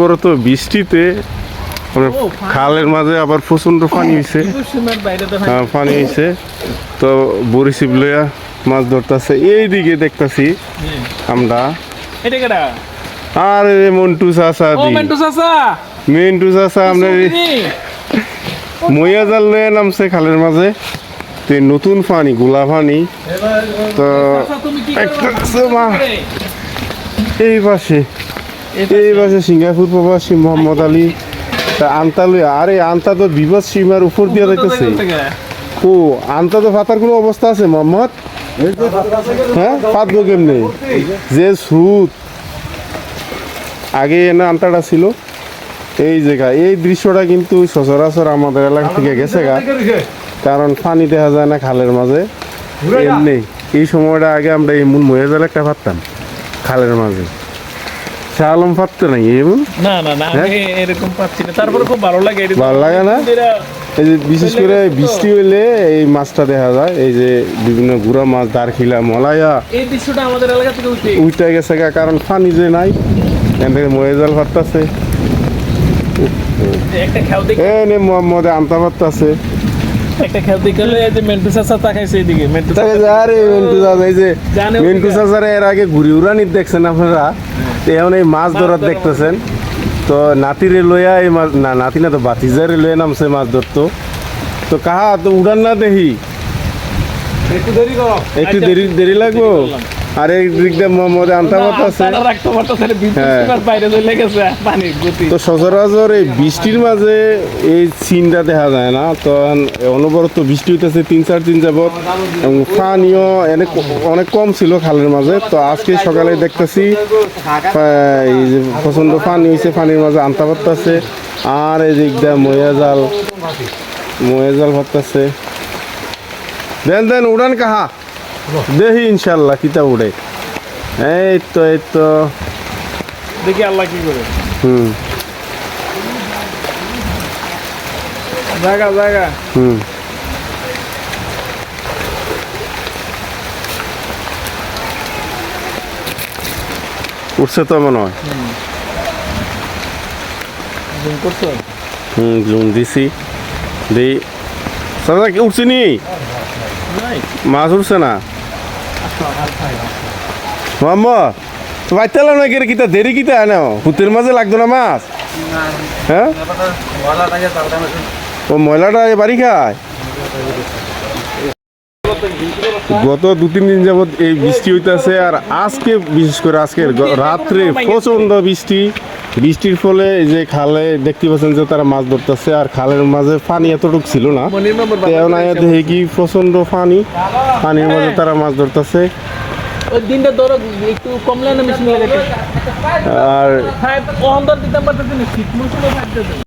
বড় তো বৃষ্টিতে। খালের মাঝে আবার প্রচণ্ড পানি হয়েছে হ্যাঁ, পানি হয়েছে তো বরিশিব লইয়া মাছ ধরতেছে। এইদিকে দেখতাছি আমরা। এটা কেডা? আর মন্টু দি মেন্টু চাচা। আপনার মইয়া জাল লইয়া নামছে খালের মাঝে। তো নতুন পানি গোলা পানি। তো। এই পাশে। এই পাশে। সিঙ্গাপুর প্রবাসী মোহাম্মদ আলী তা আন্তা লইয়া আরে আন্তা তো বিপদ সীমার উপর দিয়ে যাইতেছে। ও আন্তা তো ফাতার কোনো অবস্থা আছে মোহাম্মদ? হ্যাঁ? পাতবো কেমনে? যে সুদ আগে না আন্তাটা ছিল। এই জায়গা এই দৃশ্যটা কিন্তু সচরাচর আমাদের এলাকা থেকে গেছে গা। কারণ পানি দেখা যায় না খালের মাঝে। এমনি এই সময়টা আগে আমরা এমন ময়ে জাল একটা পারতাম খালের মাঝে। শাহ আলম পারতো না এমন? না না না আমি এরকম পাচ্ছি না। তারপরে খুব ভালো লাগে ভালো লাগে না? এই যে বিশেষ করে বৃষ্টি হইলে এই মাছটা দেখা যায় এই যে বিভিন্ন গুড়া মাছ দারখিলা মলাইয়া এই দৃশ্যটা আমাদের এলাকা থেকে উঠে গেছে। গা কারণ পানি যে নাই এখান থেকে ময়ে জাল পারতাছে একটা খেয়াল দেখে। এ নে মোহাম্মদে আনতা পারতাছে একটা খেয়াল দেখে এই যে মেন্টু চাচা তাকাইছে এইদিকে মেন্টু তাকে আরে মিন্টু চাচা এই যে মিন্টু চাচারে এর আগে ঘুরি উড়ানি দেখছেন আপনারা? তো এখন এই মাছ ধরার দেখতেছেন। তো নাতিরে লইয়া এই মাছ না নাতি না তো বাতিজারে লইয়া নামছে মাছ ধরতো। তো কাহা তো উড়ান না দেখি একটু দেরি করো। একটু আচ্ছা, দেরি দেরি লাগবো। আর এই দিক দিয়ে মোহাম্মদে আনতা পারতাছে। রাখতে পারতেছে বিদ্যুৎ হ্যাঁ। বাইরে চলে গেছে পানির গতি। তো সচরাচর এই বৃষ্টির মাঝে এই সিনটা দেখা যায় না। অনবরত বৃষ্টি হইতেছে তিন চার দিন যাবত এবং পানিও অনেক অনেক কম ছিল খালের মাঝে। তো আজকে সকালে দেখতেছি আহ, এই যে প্রচণ্ড পানি হয়েছে পানির মাঝে আনতা পারতেছে। আর এই দিক দিয়ে ময়া জাল ময়া জাল পারতেছে দেন দেন উড়ান কাহা? দেখি ইনশাল্লাহ কিতা উড়ে। এই তো এই তো। দেখি আল্লাহ কি করে। হুম। জায়গা জায়গা। হুম। উঠছে তো মনে হয়। হুম। জুম দিছি। দি দাদা কি উঠছে নি? মাছ উঠছে না? না কিতা, দেরি কিতা মাঝে লাগতো না মাছ? হ্যাঁ? ও ময়লাটা বাড়ি খায়? গত দু তিন দিন যাবত এই বৃষ্টি হইতাছে আর আজকে, বিশেষ করে আজকের রাত্রে প্রচণ্ড বৃষ্টি। বৃষ্টির ফলে এই যে খালে দেখতে পাচ্ছেন যে তারা মাছ ধরতেছে আর খালের মাঝে পানি এতটুকু ছিল না। মনির মেম্বার তেও না দেখে কি প্রচণ্ড পানি। পানির মাঝে তারা মাছ ধরতেছে। আর